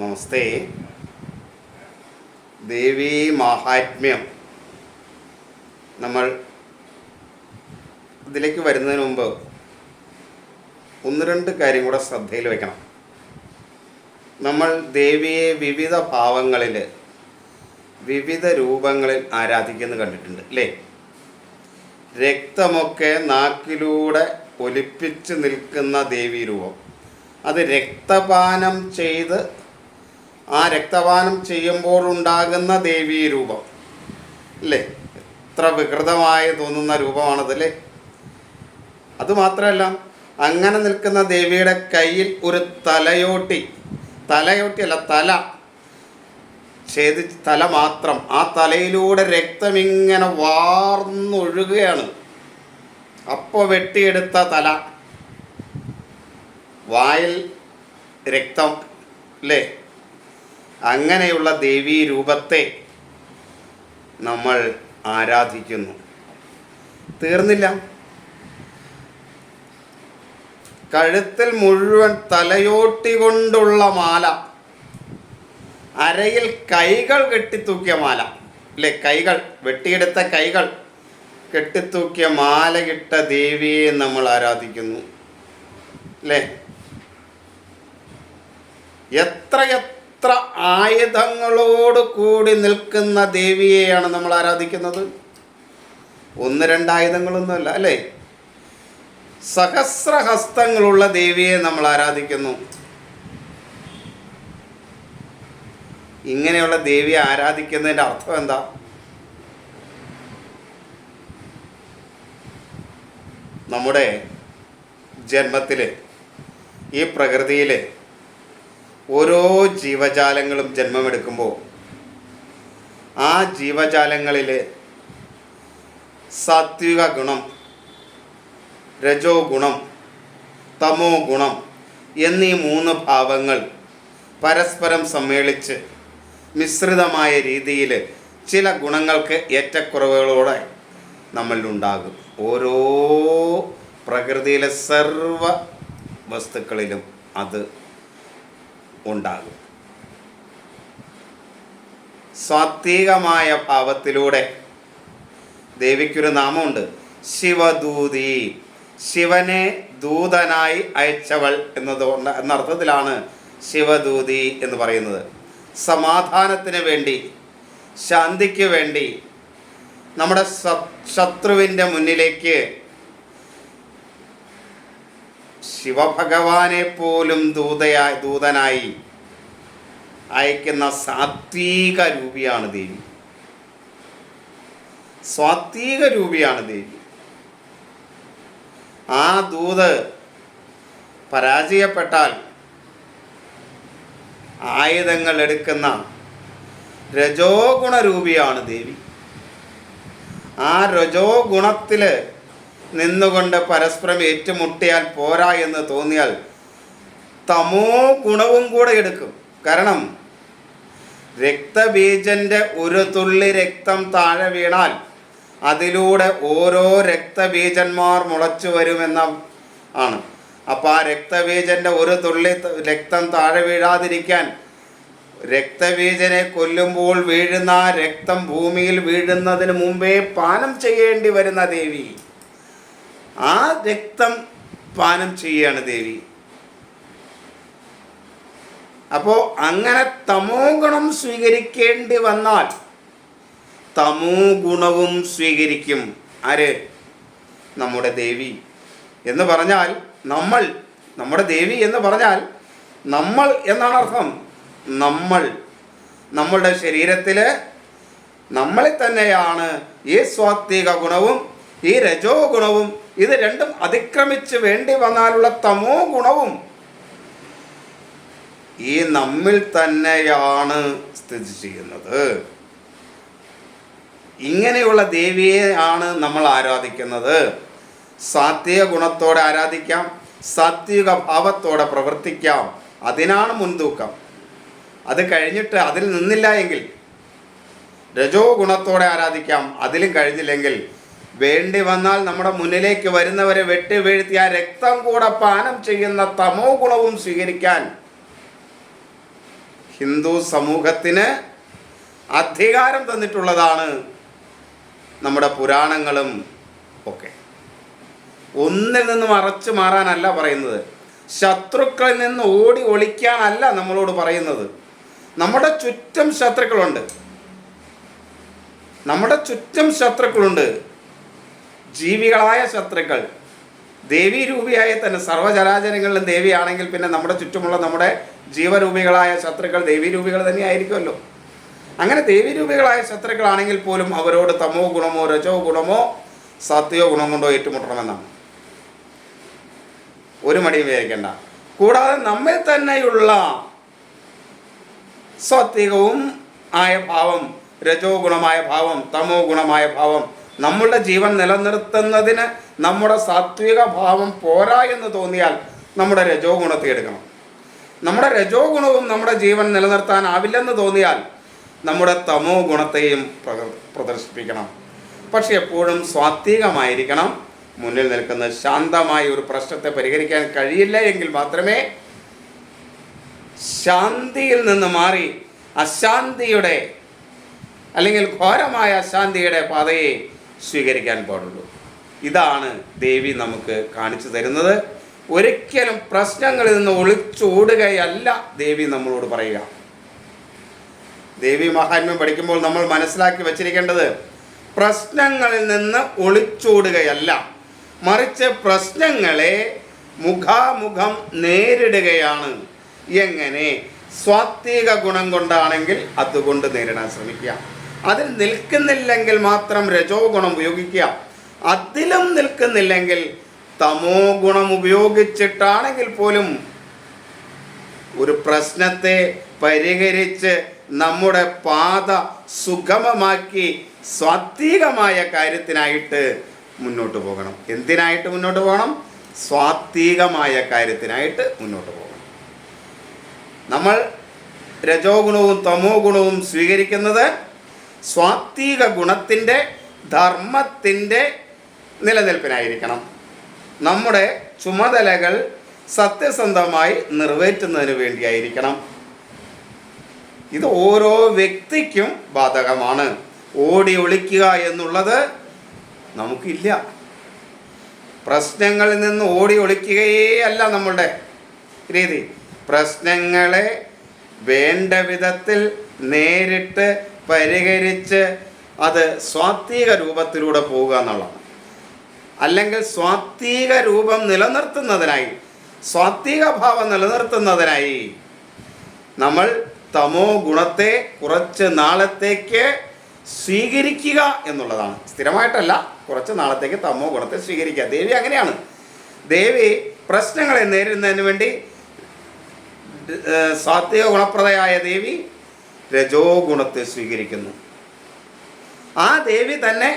നമസ്തേ. ദേവീ മാഹാത്മ്യം. നമ്മൾ ഇതിലേക്ക് വരുന്നതിന് മുമ്പ് ഒന്ന് രണ്ട് കാര്യം കൂടെ ശ്രദ്ധയിൽ വെക്കണം. നമ്മൾ ദേവിയെ വിവിധ ഭാവങ്ങളിൽ വിവിധ രൂപങ്ങളിൽ ആരാധിക്കുന്നു കണ്ടിട്ടുണ്ട് അല്ലേ? രക്തമൊക്കെ നാക്കിലൂടെ ഒലിപ്പിച്ച് നിൽക്കുന്ന ദേവീരൂപം അത് രക്തപാനം ചെയ്ത് ആ രക്തപാനം ചെയ്യുമ്പോൾ ഉണ്ടാകുന്ന ദേവീ രൂപം. അല്ലേ? എത്ര വികൃതമായി തോന്നുന്ന രൂപമാണതല്ലേ? അതുമാത്രമല്ല അങ്ങനെ നിൽക്കുന്ന ദേവിയുടെ കയ്യിൽ ഒരു തലയോട്ടി തലയോട്ടിയല്ല തല. ഛേദി തല മാത്രം. ആ തലയിലൂടെ രക്തം ഇങ്ങനെ വാർന്നൊഴുകുകയാണ്. അപ്പോൾ വെട്ടിയെടുത്ത തല. വായിൽ രക്തം അല്ലേ? അങ്ങനെയുള്ള ദേവീ രൂപത്തെ നമ്മൾ ആരാധിക്കുന്നു. തീർന്നില്ല. കഴുത്തിൽ മുഴുവൻ തലയോട്ടി കൊണ്ടുള്ള മാല അരയിൽ കൈകൾ കെട്ടിത്തൂക്കിയ മാല അല്ലേ? കൈകൾ വെട്ടിയെടുത്ത കൈകൾ കെട്ടിത്തൂക്കിയ മാലയിട്ട ദേവിയെ നമ്മൾ ആരാധിക്കുന്നു. അല്ലേ? എത്ര എത്ര ആയുധങ്ങളോട് കൂടി നിൽക്കുന്ന ദേവിയെയാണ് നമ്മൾ ആരാധിക്കുന്നത്? ഒന്ന് രണ്ട് ആയുധങ്ങളൊന്നുമല്ല അല്ലേ? സഹസ്രഹസ്തങ്ങളുള്ള ദേവിയെ നമ്മൾ ആരാധിക്കുന്നു. ഇങ്ങനെയുള്ള ദേവിയെ ആരാധിക്കുന്നതിന്റെ അർത്ഥം എന്താ? നമ്മുടെ ജന്മത്തിൽ ഈ പ്രകൃതിയിൽ ഓരോ ജീവജാലങ്ങളും ജന്മമെടുക്കുമ്പോൾ ആ ജീവജാലങ്ങളിൽ സാത്വിക ഗുണം രജോ ഗുണം തമോ ഗുണം എന്നീ മൂന്ന് ഭാവങ്ങൾ പരസ്പരം സമ്മേളിച്ച് മിശ്രിതമായ രീതിയിൽ ചില ഗുണങ്ങൾക്ക് ഏറ്റക്കുറവുകളോടെ നമ്മളിലുണ്ടാകും. ഓരോ പ്രകൃതിയിലെ സർവ വസ്തുക്കളിലും അത് ഉണ്ടാകും. സാത്വികമായ ഭാവത്തിലൂടെ ദേവിക്കൊരു നാമമുണ്ട്. ശിവദൂതി. ശിവനെ ദൂതനായി അയച്ചവൾ എന്നതുകൊണ്ട് എന്നർത്ഥത്തിലാണ് ശിവദൂതി എന്ന് പറയുന്നത്. സമാധാനത്തിന് വേണ്ടി ശാന്തിക്ക് വേണ്ടി നമ്മുടെ ശത്രുവിന്റെ മുന്നിലേക്ക് ശിവഭഗവാനെ പോലും ദൂതയായി ദൂതനായി അയക്കുന്ന സാത്വിക രൂപിയാണ് ദേവി. സ്വാത്വിക രൂപിയാണ് ദേവി. ആ ദൂത് പരാജയപ്പെട്ടാൽ ആയുധങ്ങൾ എടുക്കുന്ന രജോ ഗുണരൂപിയാണ് ദേവി. ആ രജോ ഗുണത്തിൽ നിന്നുകൊണ്ട് പരസ്പരം ഏറ്റുമുട്ടിയാൽ പോരാ എന്ന് തോന്നിയാൽ തമോ ഗുണവും കൂടെ എടുക്കും. കാരണം രക്തബീജന്റെ ഒരു തുള്ളി രക്തം താഴെ വീണാൽ അതിലൂടെ ഓരോ രക്തബീജന്മാർ മുളച്ചു വരുമെന്ന ആണ്. അപ്പോൾ ആ രക്തബീജന്റെ ഒരു തുള്ളി രക്തം താഴെ വീഴാതിരിക്കാൻ രക്തബീജനെ കൊല്ലുമ്പോൾ വീഴുന്ന രക്തം ഭൂമിയിൽ വീഴുന്നതിന് മുമ്പേ പാനം ചെയ്യേണ്ടി വരുന്ന ദേവി. ആ രക്തം പാനം ചെയ്യുകയാണ് ദേവി. അപ്പോ അങ്ങനെ തമോ ഗുണം സ്വീകരിക്കേണ്ടി വന്നാൽ തമോ ഗുണവും സ്വീകരിക്കും ആര്? നമ്മുടെ ദേവി. എന്ന് പറഞ്ഞാൽ നമ്മൾ നമ്മുടെ ദേവി എന്ന് പറഞ്ഞാൽ നമ്മൾ എന്നാണ് അർത്ഥം? നമ്മൾ. നമ്മളുടെ ശരീരത്തിൽ നമ്മളെ തന്നെയാണ് ഈ സ്വാത്വിക ഗുണവും ഈ രജോ ഗുണവും ഇത് രണ്ടും അതിക്രമിച്ച് വേണ്ടി വന്നാലുള്ള തമോ ഗുണവും ഈ നമ്മിൽ തന്നെയാണ് സ്ഥിതി ചെയ്യുന്നത്. ഇങ്ങനെയുള്ള ദേവിയെ ആണ് നമ്മൾ ആരാധിക്കുന്നത്. സാത്വിക ഗുണത്തോടെ ആരാധിക്കാം സാത്വിക ഭാവത്തോടെ പ്രവർത്തിക്കാം. അതിനാണ് മുൻതൂക്കം. അത് കഴിഞ്ഞിട്ട് അതിൽ നിന്നില്ല എങ്കിൽ രജോ ഗുണത്തോടെ ആരാധിക്കാം അതിലും കഴിഞ്ഞില്ലെങ്കിൽ വേണ്ടി വന്നാൽ നമ്മുടെ മുന്നിലേക്ക് വരുന്നവരെ വെട്ടി വീഴ്ത്തി ആ രക്തം കൂടെ പാനം ചെയ്യുന്ന തമോ ഗുണവും സ്വീകരിക്കാൻ ഹിന്ദു സമൂഹത്തിന് അധികാരം തന്നിട്ടുള്ളതാണ് നമ്മുടെ പുരാണങ്ങളും ഒക്കെ. ഒന്നിൽ നിന്ന് മറച്ചു മാറാനല്ല പറയുന്നത്. ശത്രുക്കളിൽ നിന്ന് ഓടി ഒളിക്കാനല്ല നമ്മളോട് പറയുന്നത്. നമ്മുടെ ചുറ്റും ശത്രുക്കളുണ്ട്. നമ്മുടെ ചുറ്റും ശത്രുക്കളുണ്ട്. ജീവികളായ ശത്രുക്കൾ. ദേവീരൂപിയായ തന്നെ സർവചരാചരങ്ങളിലും ദേവിയാണെങ്കിൽ പിന്നെ നമ്മുടെ ചുറ്റുമുള്ള നമ്മുടെ ജീവരൂപികളായ ശത്രുക്കൾ ദേവീരൂപികൾ തന്നെയായിരിക്കുമല്ലോ. അങ്ങനെ ദേവീരൂപികളായ ശത്രുക്കളാണെങ്കിൽ പോലും അവരോട് തമോ ഗുണമോ രജോ ഗുണമോ സത്യോ ഗുണം കൊണ്ടോ ഏറ്റുമുട്ടണമെന്നാണ്. ഒരു മടിയും വിചാരിക്കേണ്ട. കൂടാതെ നമ്മിൽ തന്നെയുള്ള സാത്വികവും ആയ ഭാവം രജോ ഗുണമായ ഭാവം തമോ ഗുണമായ ഭാവം നമ്മളുടെ ജീവൻ നിലനിർത്തുന്നതിന് നമ്മുടെ സാത്വിക ഭാവം പോരാ എന്ന് തോന്നിയാൽ നമ്മുടെ രജോ ഗുണത്തെ എടുക്കണം. നമ്മുടെ രജോ ഗുണവും നമ്മുടെ ജീവൻ നിലനിർത്താനാവില്ലെന്ന് തോന്നിയാൽ നമ്മുടെ തമോ ഗുണത്തെയും പ്രദർശിപ്പിക്കണം. പക്ഷെ എപ്പോഴും സ്വാത്വികമായിരിക്കണം. മുന്നിൽ നിൽക്കുന്ന ശാന്തമായ ഒരു പ്രശ്നത്തെ പരിഹരിക്കാൻ കഴിയില്ല എങ്കിൽ മാത്രമേ ശാന്തിയിൽ നിന്ന് മാറി അശാന്തിയുടെ അല്ലെങ്കിൽ ഘോരമായ അശാന്തിയുടെ പാതയെ സ്വീകരിക്കാൻ പാടുള്ളൂ. ഇതാണ് ദേവി നമുക്ക് കാണിച്ചു തരുന്നത്. ഒരിക്കലും പ്രശ്നങ്ങളിൽ നിന്ന് ഒളിച്ചോടുകയല്ല ദേവി നമ്മളോട് പറയുക. ദേവി മഹാത്മ്യം പഠിക്കുമ്പോൾ നമ്മൾ മനസ്സിലാക്കി വച്ചിരിക്കേണ്ടത് പ്രശ്നങ്ങളിൽ നിന്ന് ഒളിച്ചോടുകയല്ല മറിച്ച് പ്രശ്നങ്ങളെ മുഖാമുഖം നേരിടുകയാണ്. എങ്ങനെ? സ്വാത്വിക ഗുണം കൊണ്ടാണെങ്കിൽ അതുകൊണ്ട് നേരിടാൻ ശ്രമിക്കുക. അതിൽ നിൽക്കുന്നില്ലെങ്കിൽ മാത്രം രജോ ഗുണം ഉപയോഗിക്കുക. അതിലും നിൽക്കുന്നില്ലെങ്കിൽ തമോ ഗുണം ഉപയോഗിച്ചിട്ടാണെങ്കിൽ പോലും ഒരു പ്രശ്നത്തെ പരിഹരിച്ച് നമ്മുടെ പാത സുഗമമാക്കി സ്വാത്വികമായ കാര്യത്തിനായിട്ട് മുന്നോട്ട് പോകണം. എന്തിനായിട്ട് മുന്നോട്ട് പോകണം? സ്വാത്വികമായ കാര്യത്തിനായിട്ട് മുന്നോട്ട് പോകണം. നമ്മൾ രജോ ഗുണവും തമോ ഗുണവും സ്വീകരിക്കുന്നത് സ്വാത്വിക ഗുണത്തിന്റെ ധർമ്മത്തിന്റെ നിലനിൽപ്പിനായിരിക്കണം. നമ്മുടെ ചുമതലകൾ സത്യസന്ധമായി നിറവേറ്റുന്നതിന് വേണ്ടിയായിരിക്കണം. ഇത് ഓരോ വ്യക്തിക്കും ബാധകമാണ്. ഓടി ഒളിക്കുക എന്നുള്ളത് നമുക്കില്ല. പ്രശ്നങ്ങളിൽ നിന്ന് ഓടി ഒളിക്കുകയേ അല്ല നമ്മളുടെ രീതി. പ്രശ്നങ്ങളെ വേണ്ട വിധത്തിൽ നേരിട്ട് പരിഹരിച്ച് അത് സ്വാത്വിക രൂപത്തിലൂടെ പോവുക എന്നുള്ളതാണ്. അല്ലെങ്കിൽ സ്വാത്വിക രൂപം നിലനിർത്തുന്നതിനായി സ്വാത്വിക ഭാവം നിലനിർത്തുന്നതിനായി നമ്മൾ തമോ ഗുണത്തെ കുറച്ച് നാളത്തേക്ക് സ്വീകരിക്കുക എന്നുള്ളതാണ്. സ്ഥിരമായിട്ടല്ല കുറച്ച് നാളത്തേക്ക് തമോ ഗുണത്തെ സ്വീകരിക്കുക. ദേവി അങ്ങനെയാണ്. ദേവി പ്രശ്നങ്ങളെ നേരിടുന്നതിന് വേണ്ടി സ്വാത്വിക ഗുണപ്രദയായ ദേവി രജോ ഗുണത്തെ സ്വീകരിക്കുന്നു. ആ ദേവി തന്നെ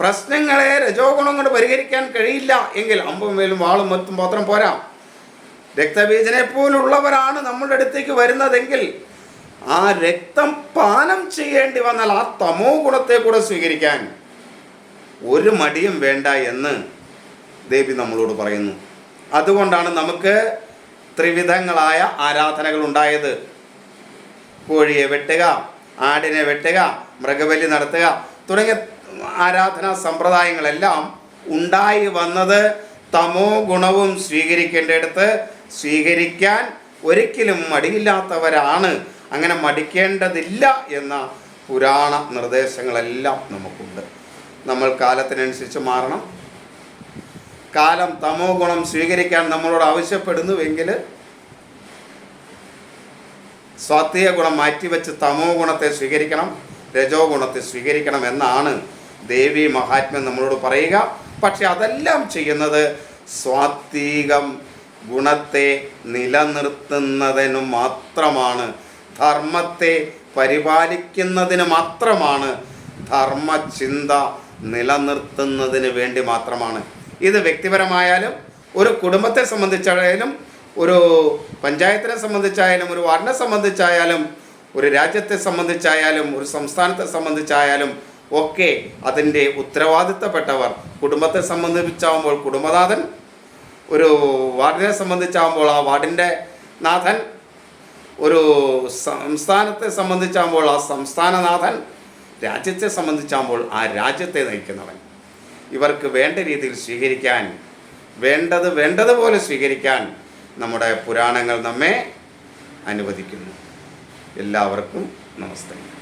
പ്രശ്നങ്ങളെ രജോ ഗുണം കൊണ്ട് പരിഹരിക്കാൻ കഴിയില്ല എങ്കിൽ അമ്പും വേലും വാളും മറ്റും മാത്രം പോരാ. രക്തബീജനെ പോലുള്ളവരാണ് നമ്മുടെ അടുത്തേക്ക് വരുന്നതെങ്കിൽ ആ രക്തം പാനം ചെയ്യേണ്ടി വന്നാൽ ആ തമോ ഗുണത്തെ കൂടെ സ്വീകരിക്കാൻ ഒരു മടിയും വേണ്ട എന്ന് ദേവി നമ്മളോട് പറയുന്നു. അതുകൊണ്ടാണ് നമുക്ക് ത്രിവിധങ്ങളായ ആരാധനകൾ ഉണ്ടായത്. കോഴിയെ വെട്ടുക ആടിനെ വെട്ടുക മൃഗബലി നടത്തുക തുടങ്ങിയ ആരാധനാ സമ്പ്രദായങ്ങളെല്ലാം ഉണ്ടായി വന്നത് തമോ ഗുണവും സ്വീകരിക്കേണ്ടിടത്ത് സ്വീകരിക്കാൻ ഒരിക്കലും മടിയില്ലാത്തവരാണ്. അങ്ങനെ മടിക്കേണ്ടതില്ല എന്ന പുരാണ നിർദ്ദേശങ്ങളെല്ലാം നമുക്കുണ്ട്. നമ്മൾ കാലത്തിനനുസരിച്ച് മാറണം. കാലം തമോ ഗുണം സ്വീകരിക്കാൻ നമ്മളോട് ആവശ്യപ്പെടുന്നുവെങ്കിൽ സ്വാത്വിക ഗുണം മാറ്റിവെച്ച് തമോ ഗുണത്തെ സ്വീകരിക്കണം രജോ ഗുണത്തെ സ്വീകരിക്കണം എന്നാണ് ദേവി മഹാത്മ്യം നമ്മളോട് പറയുക. പക്ഷെ അതെല്ലാം ചെയ്യുന്നത് സ്വാത്വികം ഗുണത്തെ നിലനിർത്തുന്നതിനു മാത്രമാണ്. ധർമ്മത്തെ പരിപാലിക്കുന്നതിന് മാത്രമാണ്. ധർമ്മചിന്ത നിലനിർത്തുന്നതിന് വേണ്ടി മാത്രമാണ്. ഇത് വ്യക്തിപരമായാലും ഒരു കുടുംബത്തെ സംബന്ധിച്ചായാലും ഒരു പഞ്ചായത്തിനെ സംബന്ധിച്ചായാലും ഒരു വാർഡിനെ സംബന്ധിച്ചായാലും ഒരു രാജ്യത്തെ സംബന്ധിച്ചായാലും ഒരു സംസ്ഥാനത്തെ സംബന്ധിച്ചായാലും ഒക്കെ അതിന്റെ ഉത്തരവാദിത്തപ്പെട്ടവർ കുടുംബത്തെ സംബന്ധിച്ചാവുമ്പോൾ കുടുംബനാഥൻ ഒരു വാർഡിനെ സംബന്ധിച്ചാവുമ്പോൾ ആ വാർഡിന്റെ നാഥൻ ഒരു സംസ്ഥാനത്തെ സംബന്ധിച്ചാകുമ്പോൾ ആ സംസ്ഥാനനാഥൻ രാജ്യത്തെ സംബന്ധിച്ചാകുമ്പോൾ ആ രാജ്യത്തെ നയിക്കുന്നവൻ. ഇവർക്ക് വേണ്ട രീതിയിൽ സ്വീകരിക്കാൻ വേണ്ടത് വേണ്ടതുപോലെ സ്വീകരിക്കാൻ നമ്മുടെ പുരാണങ്ങൾ നമ്മെ അനുവദിക്കുന്നു. എല്ലാവർക്കും നമസ്തേ.